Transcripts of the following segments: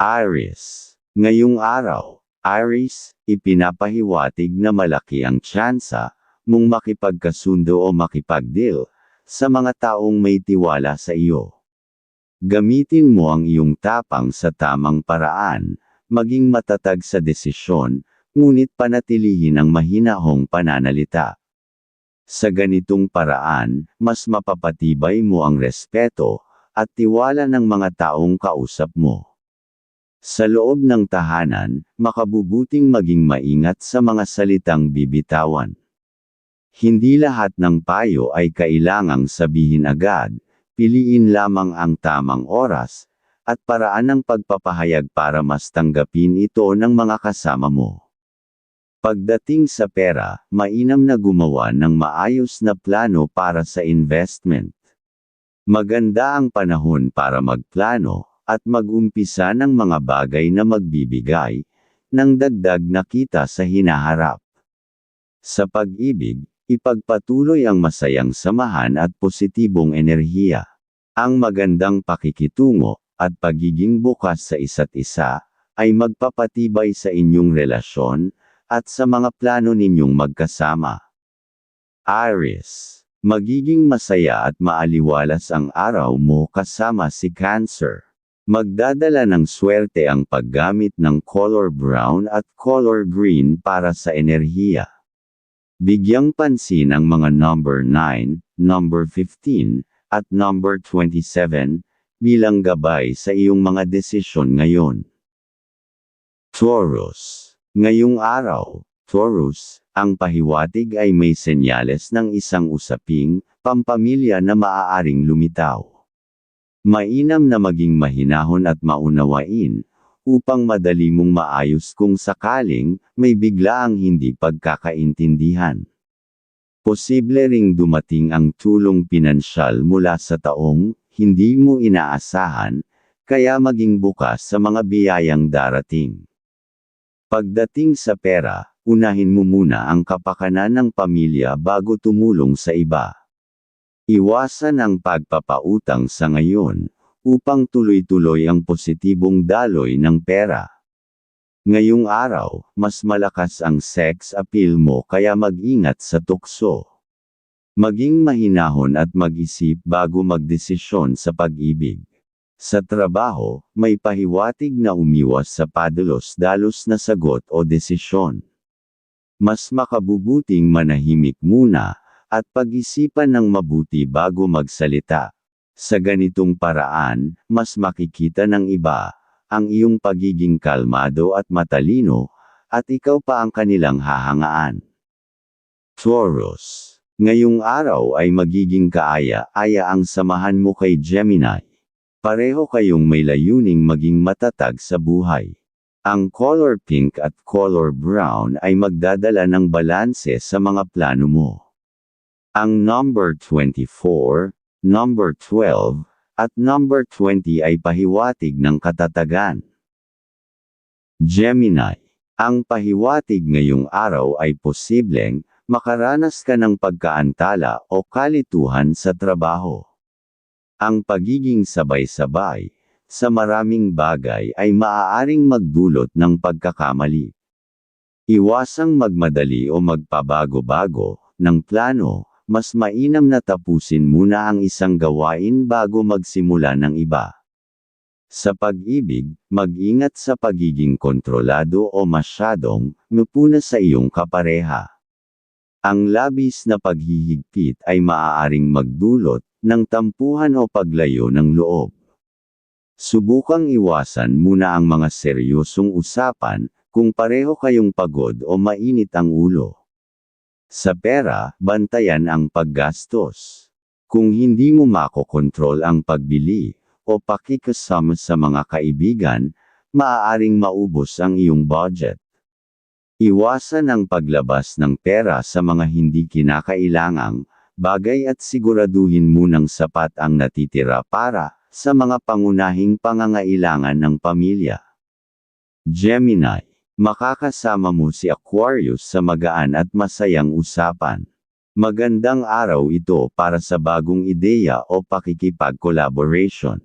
Aries. Ngayong araw, Aries, ipinapahiwatig na malaki ang tsansa mong makipagkasundo o makipagdeal sa mga taong may tiwala sa iyo. Gamitin mo ang iyong tapang sa tamang paraan, maging matatag sa desisyon, ngunit panatilihin ang mahinahong pananalita. Sa ganitong paraan, mas mapapatibay mo ang respeto at tiwala ng mga taong kausap mo. Sa loob ng tahanan, makabubuting maging maingat sa mga salitang bibitawan. Hindi lahat ng payo ay kailangang sabihin agad, piliin lamang ang tamang oras, at paraan ng pagpapahayag para mas tanggapin ito ng mga kasama mo. Pagdating sa pera, mainam na gumawa ng maayos na plano para sa investment. Maganda ang panahon para magplano, at mag-umpisa ng mga bagay na magbibigay ng dagdag na kita sa hinaharap. Sa pag-ibig, ipagpatuloy ang masayang samahan at positibong enerhiya. Ang magandang pakikitungo at pagiging bukas sa isa't isa ay magpapatibay sa inyong relasyon at sa mga plano ninyong magkasama. Aries, magiging masaya at maaliwalas ang araw mo kasama si Cancer. Magdadala ng swerte ang paggamit ng color brown at color green para sa enerhiya. Bigyang pansin ang mga number 9, number 15, at number 27, bilang gabay sa iyong mga desisyon ngayon. Taurus. Ngayong araw, Taurus, ang pahiwatig ay may senyales ng isang usaping, pampamilya na maaaring lumitaw. Mainam na maging mahinahon at maunawain, upang madali mong maayos kung sakaling, may biglaang hindi pagkakaintindihan. Posible ring dumating ang tulong pinansyal mula sa taong, hindi mo inaasahan, kaya maging bukas sa mga biyayang darating. Pagdating sa pera, unahin mo muna ang kapakanan ng pamilya bago tumulong sa iba. Iwasan ang pagpapautang sa ngayon, upang tuloy-tuloy ang positibong daloy ng pera. Ngayong araw, mas malakas ang sex appeal mo kaya mag-ingat sa tukso. Maging mahinahon at mag-isip bago magdesisyon sa pag-ibig. Sa trabaho, may pahiwatig na umiwas sa padalos-dalos na sagot o desisyon. Mas makabubuting manahimik muna, at pag-isipan ng mabuti bago magsalita. Sa ganitong paraan, mas makikita ng iba, ang iyong pagiging kalmado at matalino, at ikaw pa ang kanilang hahangaan. Taurus. Ngayong araw ay magiging kaaya-aya ang samahan mo kay Gemini. Pareho kayong may layuning maging matatag sa buhay. Ang color pink at color brown ay magdadala ng balanse sa mga plano mo. Ang number 24, number 12, at number 20 ay pahiwatig ng katatagan. Gemini. Ang pahiwatig ngayong araw ay posibleng, makaranas ka ng pagkaantala o kalituhan sa trabaho. Ang pagiging sabay-sabay, sa maraming bagay ay maaaring magdulot ng pagkakamali. Iwasang magmadali o magpabago-bago, ng plano, mas mainam na tapusin muna ang isang gawain bago magsimula ng iba. Sa pag-ibig, mag-ingat sa pagiging kontrolado o masyadong, mupuna sa iyong kapareha. Ang labis na paghihigpit ay maaaring magdulot, ng tampuhan o paglayo ng loob. Subukang iwasan muna ang mga seryosong usapan, kung pareho kayong pagod o mainit ang ulo. Sa pera, bantayan ang paggastos. Kung hindi mo makokontrol ang pagbili, o pakikasama sa mga kaibigan, maaaring maubos ang iyong budget. Iwasan ang paglabas ng pera sa mga hindi kinakailangang, bagay at siguraduhin munang sapat ang natitira para, sa mga pangunahing pangangailangan ng pamilya. Gemini. Makakasama mo si Aquarius sa magaan at masayang usapan. Magandang araw ito para sa bagong ideya o pakikipag-collaboration.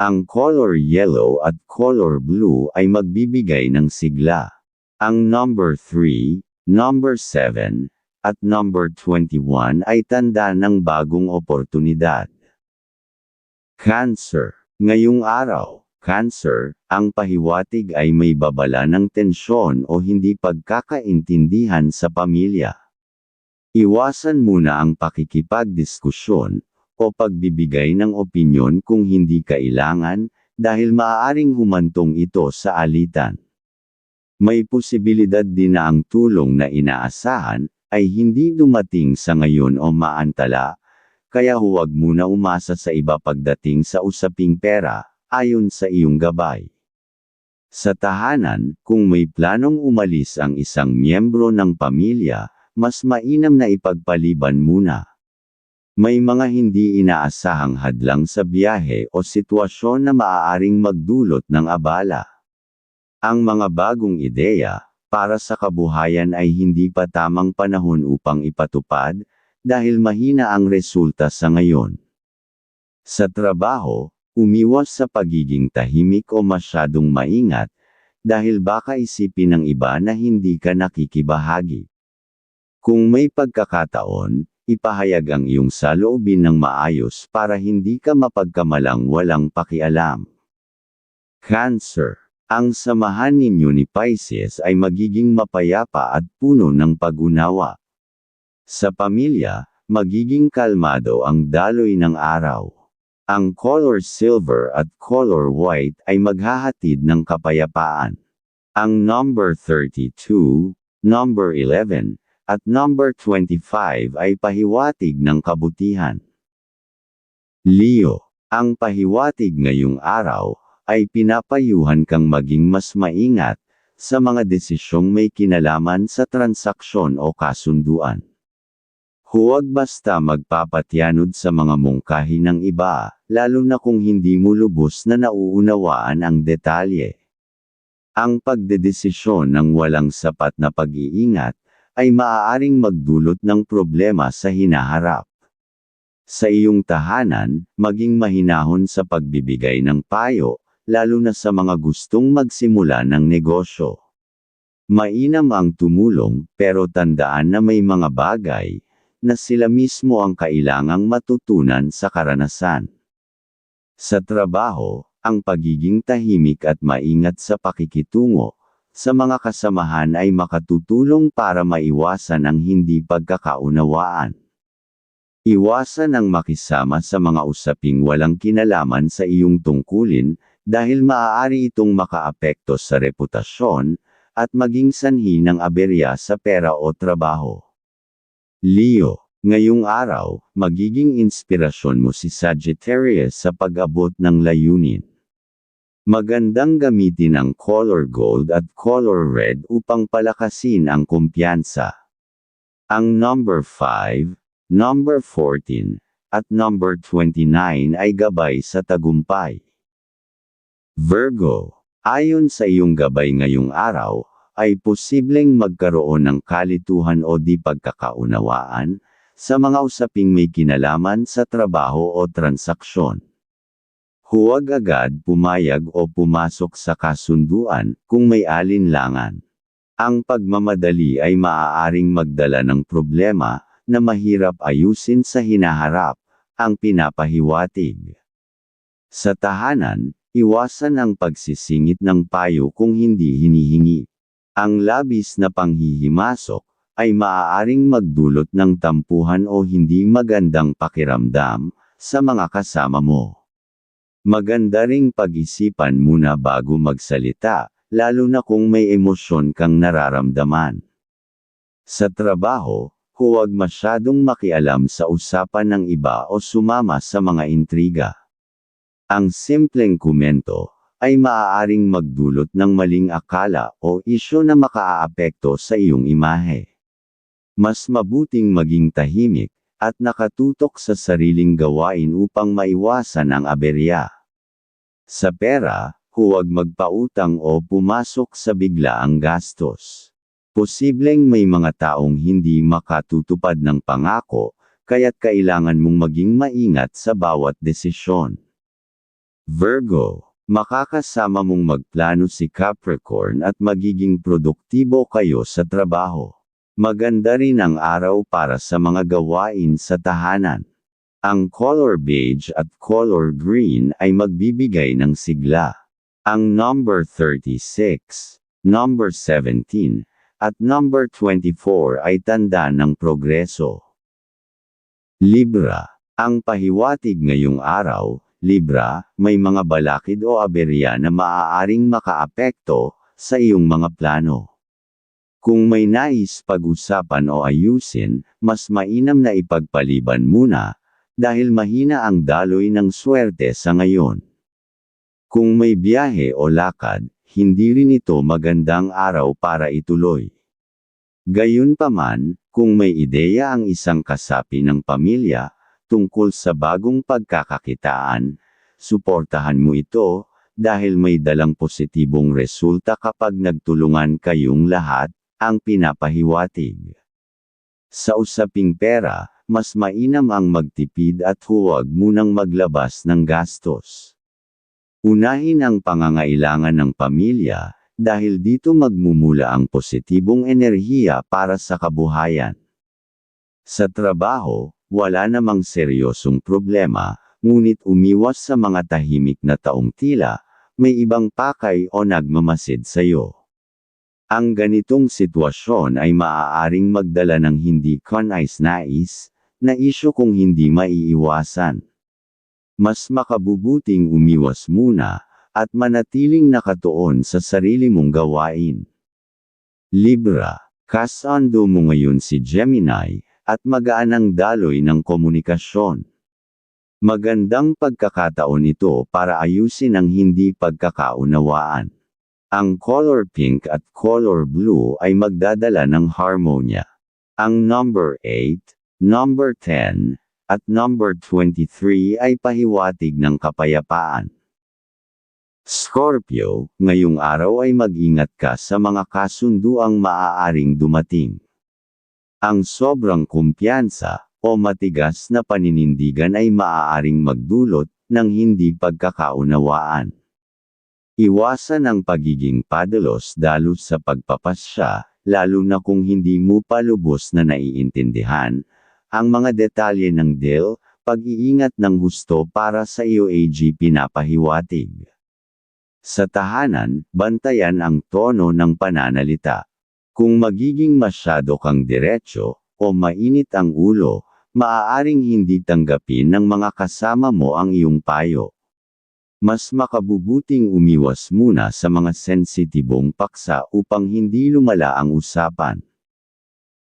Ang color yellow at color blue ay magbibigay ng sigla. Ang number 3, number 7, at number 21 ay tanda ng bagong oportunidad. Cancer. Ngayong araw, Cancer, ang pahiwatig ay may babala ng tensyon o hindi pagkakaintindihan sa pamilya. Iwasan muna ang pakikipagdiskusyon o pagbibigay ng opinyon kung hindi kailangan dahil maaaring humantong ito sa alitan. May posibilidad din na ang tulong na inaasahan ay hindi dumating sa ngayon o maantala, kaya huwag muna umasa sa iba pagdating sa usaping pera ayon sa iyong gabay. Sa tahanan, kung may planong umalis ang isang miyembro ng pamilya, mas mainam na ipagpaliban muna. May mga hindi inaasahang hadlang sa biyahe o sitwasyon na maaaring magdulot ng abala. Ang mga bagong ideya, para sa kabuhayan ay hindi pa tamang panahon upang ipatupad, dahil mahina ang resulta sa ngayon. Sa trabaho, Umiwas sa pagiging tahimik o masyadong maingat, dahil baka isipin ng iba na hindi ka nakikibahagi. Kung may pagkakataon, ipahayag ang iyong saloobin ng maayos para hindi ka mapagkamalang walang pakialam. Cancer. Ang samahan ninyo ni Pisces ay magiging mapayapa at puno ng pag-unawa. Sa pamilya, magiging kalmado ang daloy ng araw. Ang color silver at color white ay maghahatid ng kapayapaan. Ang number 32, number 11, at number 25 ay pahiwatig ng kabutihan. Leo, ang pahiwatig ngayong araw ay pinapayuhan kang maging mas maingat sa mga desisyong may kinalaman sa transaksyon o kasunduan. Huwag basta magpapatyanod sa mga mungkahi ng iba, lalo na kung hindi mo lubos na nauunawaan ang detalye. Ang pagdedesisyon ng walang sapat na pag-iingat, ay maaaring magdulot ng problema sa hinaharap. Sa iyong tahanan, maging mahinahon sa pagbibigay ng payo, lalo na sa mga gustong magsimula ng negosyo. Mainam ang tumulong, pero tandaan na may mga bagay, na sila mismo ang kailangang matutunan sa karanasan. Sa trabaho, ang pagiging tahimik at maingat sa pakikitungo, sa mga kasamahan ay makatutulong para maiwasan ang hindi pagkakaunawaan. Iwasan ang makisama sa mga usaping walang kinalaman sa iyong tungkulin, dahil maaari itong makaapekto sa reputasyon, at maging sanhi ng aberya sa pera o trabaho. Leo, ngayong araw, magiging inspirasyon mo si Sagittarius sa pag-abot ng layunin. Magandang gamitin ang color gold at color red upang palakasin ang kumpiyansa. Ang number 5, number 14, at number 29 ay gabay sa tagumpay. Virgo, ayon sa iyong gabay ngayong araw, ay posibleng magkaroon ng kalituhan o di pagkakaunawaan, sa mga usaping may kinalaman sa trabaho o transaksyon. Huwag agad pumayag o pumasok sa kasunduan kung may alinlangan. Ang pagmamadali ay maaaring magdala ng problema na mahirap ayusin sa hinaharap, ang pinapahiwatig. Sa tahanan, iwasan ang pagsisingit ng payo kung hindi hinihingi. Ang labis na panghihimasok, ay maaaring magdulot ng tampuhan o hindi magandang pakiramdam, sa mga kasama mo. Maganda ring pag-isipan muna bago magsalita, lalo na kung may emosyon kang nararamdaman. Sa trabaho, huwag masyadong makialam sa usapan ng iba o sumama sa mga intriga. Ang simpleng komento, ay maaaring magdulot ng maling akala o isyo na makaaapekto sa iyong imahe. Mas mabuting maging tahimik, at nakatutok sa sariling gawain upang maiwasan ang aberya. Sa pera, huwag magpautang o pumasok sa biglaang gastos. Posibleng may mga taong hindi makatutupad ng pangako, kaya't kailangan mong maging maingat sa bawat desisyon. Virgo, makakasama mong magplano si Capricorn at magiging produktibo kayo sa trabaho. Maganda rin ang araw para sa mga gawain sa tahanan. Ang color beige at color green ay magbibigay ng sigla. Ang number 36, number 17, at number 24 ay tanda ng progreso. Libra, ang pahiwatig ngayong araw, Libra, may mga balakid o aberya na maaaring makaapekto sa iyong mga plano. Kung may nais pag-usapan o ayusin, mas mainam na ipagpaliban muna, dahil mahina ang daloy ng swerte sa ngayon. Kung may biyahe o lakad, hindi rin ito magandang araw para ituloy. Gayunpaman, kung may ideya ang isang kasapi ng pamilya, tungkol sa bagong pagkakakitaan, suportahan mo ito, dahil may dalang positibong resulta kapag nagtulungan kayong lahat, ang pinapahiwatig. Sa usaping pera, mas mainam ang magtipid at huwag munang maglabas ng gastos. Unahin ang pangangailangan ng pamilya, dahil dito magmumula ang positibong enerhiya para sa kabuhayan. Sa trabaho, wala namang seryosong problema, ngunit umiwas sa mga tahimik na taong tila, may ibang pakay o nagmamasid sa iyo. Ang ganitong sitwasyon ay maaaring magdala ng hindi kanais-nais, na isyo kung hindi maiiwasan. Mas makabubuting umiwas muna, at manatiling nakatuon sa sarili mong gawain. Libra, kasando mo ngayon si Gemini, at magaan ang daloy ng komunikasyon. Magandang pagkakataon ito para ayusin ang hindi pagkakaunawaan. Ang color pink at color blue ay magdadala ng harmonya. Ang number 8, Number 10, at number 23 ay pahiwatig ng kapayapaan. Scorpio, ngayong araw ay mag-ingat ka sa mga kasunduang maaaring dumating. Ang sobrang kumpiyansa, o matigas na paninindigan ay maaaring magdulot ng hindi pagkakaunawaan. Iwasan ang pagiging padalos-dalos sa pagpapasya, lalo na kung hindi mo pa lubos na naiintindihan, ang mga detalye ng deal, pag-iingat ng husto para sa iyo AG pinapahiwatig. Sa tahanan, bantayan ang tono ng pananalita. Kung magiging masyado kang diretsyo, o mainit ang ulo, maaaring hindi tanggapin ng mga kasama mo ang iyong payo. Mas makabubuting umiwas muna sa mga sensitibong paksa upang hindi lumala ang usapan.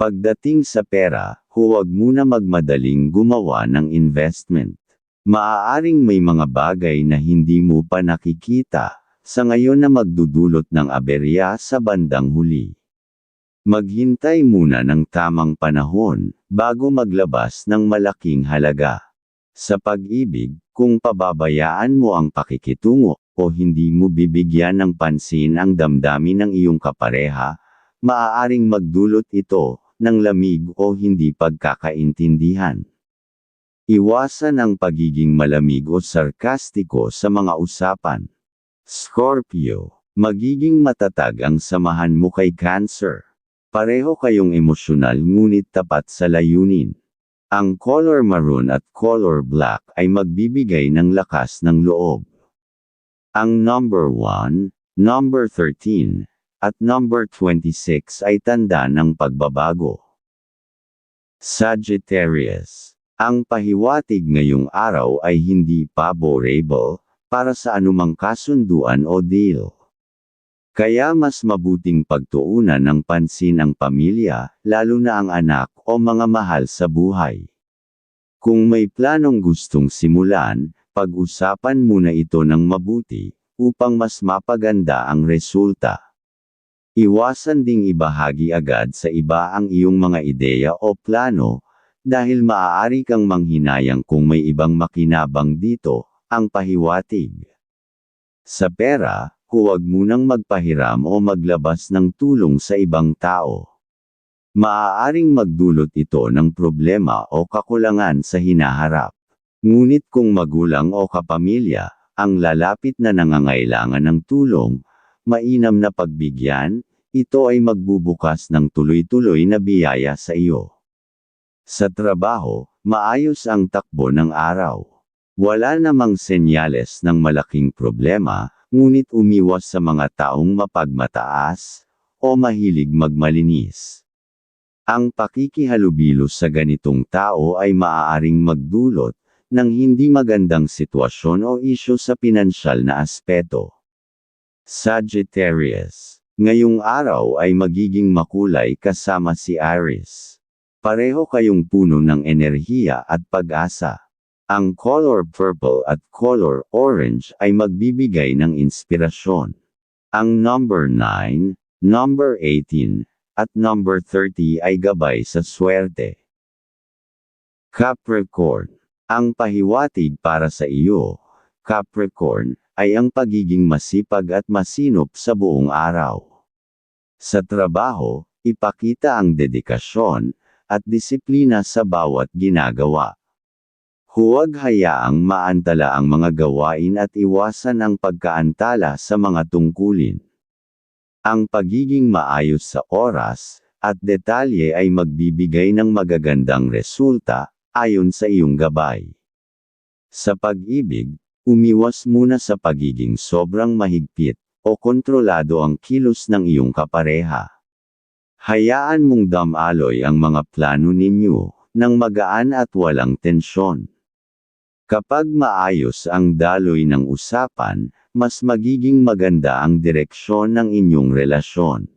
Pagdating sa pera, huwag muna magmadaling gumawa ng investment. Maaaring may mga bagay na hindi mo pa nakikita, sa ngayon na magdudulot ng aberya sa bandang huli. Maghintay muna ng tamang panahon, bago maglabas ng malaking halaga. Sa pag-ibig, kung pababayaan mo ang pakikitungo, o hindi mo bibigyan ng pansin ang damdamin ng iyong kapareha, maaaring magdulot ito ng lamig o hindi pagkakaintindihan. Iwasan ang pagiging malamig o sarkastiko sa mga usapan. Scorpio, magiging matatag ang samahan mo kay Cancer. Pareho kayong emosyonal ngunit tapat sa layunin. Ang color maroon at color black ay magbibigay ng lakas ng loob. Ang number 1, number 13, at number 26 ay tanda ng pagbabago. Sagittarius. Ang pahiwatig ngayong araw ay hindi favorable, para sa anumang kasunduan o deal. Kaya mas mabuting pagtuunan ng pansin ang pamilya, lalo na ang anak o mga mahal sa buhay. Kung may planong gustong simulan, pag-usapan muna ito ng mabuti, upang mas mapaganda ang resulta. Iwasan ding ibahagi agad sa iba ang iyong mga ideya o plano, dahil maaari kang manghinayang kung may ibang makinabang dito, ang pahiwatig. Sa pera, huwag munang magpahiram o maglabas ng tulong sa ibang tao. Maaaring magdulot ito ng problema o kakulangan sa hinaharap. Ngunit kung magulang o kapamilya, ang lalapit na nangangailangan ng tulong, mainam na pagbigyan, ito ay magbubukas ng tuloy-tuloy na biyaya sa iyo. Sa trabaho, maayos ang takbo ng araw. Wala namang senyales ng malaking problema, ngunit umiwas sa mga taong mapagmataas, o mahilig magmalinis. Ang pakikihalubilo sa ganitong tao ay maaaring magdulot ng hindi magandang sitwasyon o isyo sa pinansyal na aspeto. Sagittarius. Ngayong araw ay magiging makulay kasama si Aries. Pareho kayong puno ng enerhiya at pag-asa. Ang color purple at color orange ay magbibigay ng inspirasyon. Ang number 9, number 18, at number 30 ay gabay sa swerte. Capricorn. Ang pahiwatig para sa iyo, Capricorn, ay ang pagiging masipag at masinop sa buong araw. Sa trabaho, ipakita ang dedikasyon at disiplina sa bawat ginagawa. Huwag hayaang maantala ang mga gawain at iwasan ang pagkaantala sa mga tungkulin. Ang pagiging maayos sa oras at detalye ay magbibigay ng magagandang resulta ayon sa iyong gabay. Sa pag-ibig, umiwas muna sa pagiging sobrang mahigpit o kontrolado ang kilos ng iyong kapareha. Hayaan mong damaloy ang mga plano ninyo ng magaan at walang tensyon. Kapag maayos ang daloy ng usapan, mas magiging maganda ang direksyon ng inyong relasyon.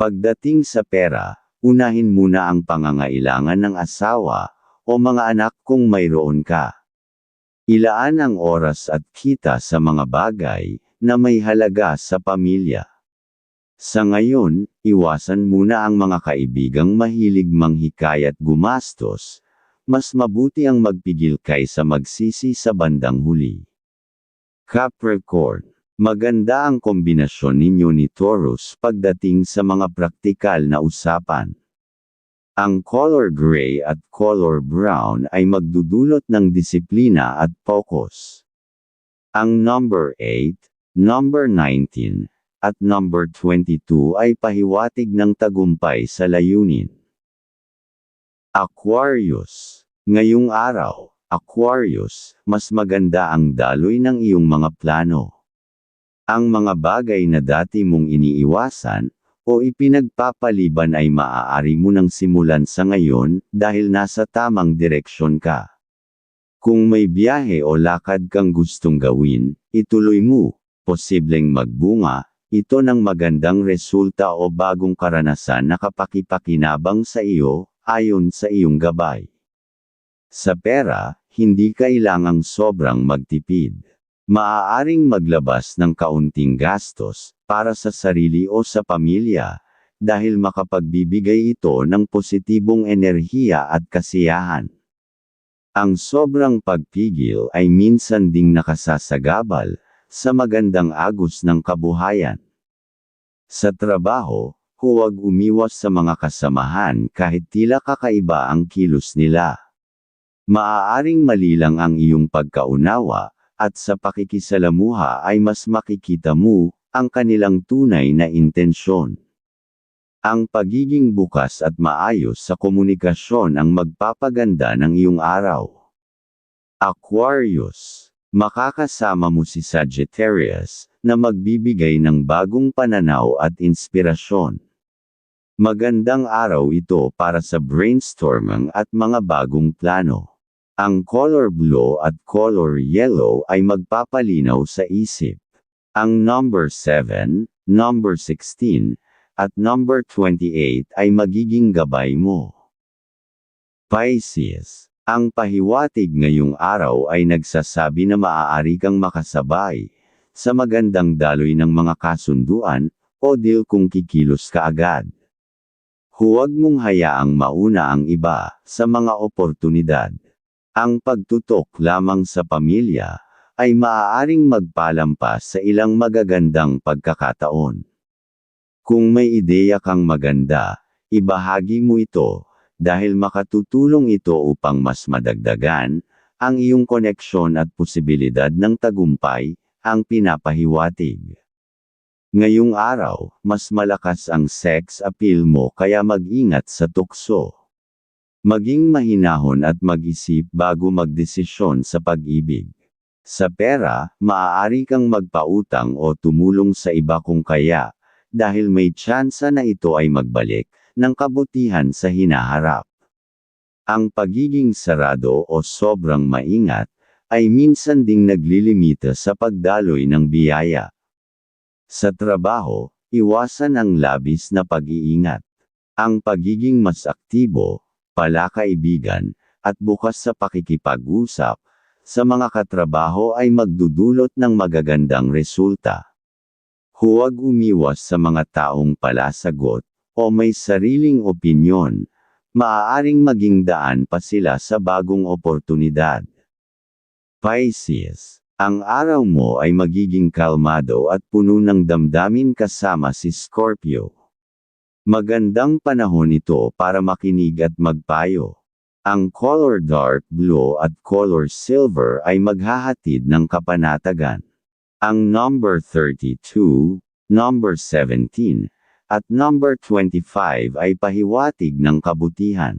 Pagdating sa pera, unahin muna ang pangangailangan ng asawa o mga anak kung mayroon ka. Ilaan ang oras at kita sa mga bagay na may halaga sa pamilya. Sa ngayon, iwasan muna ang mga kaibigang mahilig manghikayat gumastos, mas mabuti ang magpigil kaysa magsisi sa bandang huli. Capricorn. Maganda ang kombinasyon ninyo ni Taurus pagdating sa mga praktikal na usapan. Ang color gray at color brown ay magdudulot ng disiplina at focus. Ang number 8, number 19, at number 22 ay pahiwatig ng tagumpay sa layunin. Aquarius. Ngayong araw, Aquarius, mas maganda ang daloy ng iyong mga plano. Ang mga bagay na dati mong iniiwasan, o ipinagpapaliban ay maaari mo nang simulan sa ngayon, dahil nasa tamang direksyon ka. Kung may biyahe o lakad kang gustong gawin, ituloy mo, posibleng magbunga, ito ng magandang resulta o bagong karanasan na kapakipakinabang sa iyo, ayon sa iyong gabay. Sa pera, hindi kailangang sobrang magtipid. Maaaring maglabas ng kaunting gastos, para sa sarili o sa pamilya, dahil makapagbibigay ito ng positibong enerhiya at kasiyahan. Ang sobrang pagpigil ay minsan ding nakasasagabal, sa magandang agos ng kabuhayan. Sa trabaho, huwag umiwas sa mga kasamahan kahit tila kakaiba ang kilos nila. Maaaring mali lang ang iyong pagkaunawa, at sa pakikisalamuha ay mas makikita mo, ang kanilang tunay na intensyon. Ang pagiging bukas at maayos sa komunikasyon ang magpapaganda ng iyong araw. Aquarius. Makakasama mo si Sagittarius, na magbibigay ng bagong pananaw at inspirasyon. Magandang araw ito para sa brainstorming at mga bagong plano. Ang color blue at color yellow ay magpapalinaw sa isip. Ang number 7, number 16, at number 28 ay magiging gabay mo. Pisces. Ang pahiwatig ngayong araw ay nagsasabi na maaari kang makasabay sa magandang daloy ng mga kasunduan o deal kung kikilos ka agad. Huwag mong hayaang mauna ang iba sa mga oportunidad. Ang pagtutok lamang sa pamilya ay maaaring magpalampas sa ilang magagandang pagkakataon. Kung may ideya kang maganda, ibahagi mo ito, dahil makatutulong ito upang mas madagdagan, ang iyong koneksyon at posibilidad ng tagumpay, ang pinapahiwatig. Ngayong araw, mas malakas ang sex appeal mo kaya mag-ingat sa tukso. Maging mahinahon at mag-isip bago magdesisyon sa pag-ibig. Sa pera, maaari kang magpautang o tumulong sa iba kung kaya, dahil may tsansa na ito ay magbalik, ng kabutihan sa hinaharap. Ang pagiging sarado o sobrang maingat, ay minsan ding naglilimita sa pagdaloy ng biyaya. Sa trabaho, iwasan ang labis na pag-iingat. Ang pagiging mas aktibo, palakaibigan, at bukas sa pakikipag-usap, sa mga katrabaho ay magdudulot ng magagandang resulta. Huwag umiwas sa mga taong palasagot, o may sariling opinyon, maaaring maging daan pa sila sa bagong oportunidad. Pisces, ang araw mo ay magiging kalmado at puno ng damdamin kasama si Scorpio. Magandang panahon ito para makinig at magpayo. Ang color dark blue at color silver ay maghahatid ng kapanatagan. Ang number 32, number 17, at number 25 ay pahiwatig ng kabutihan.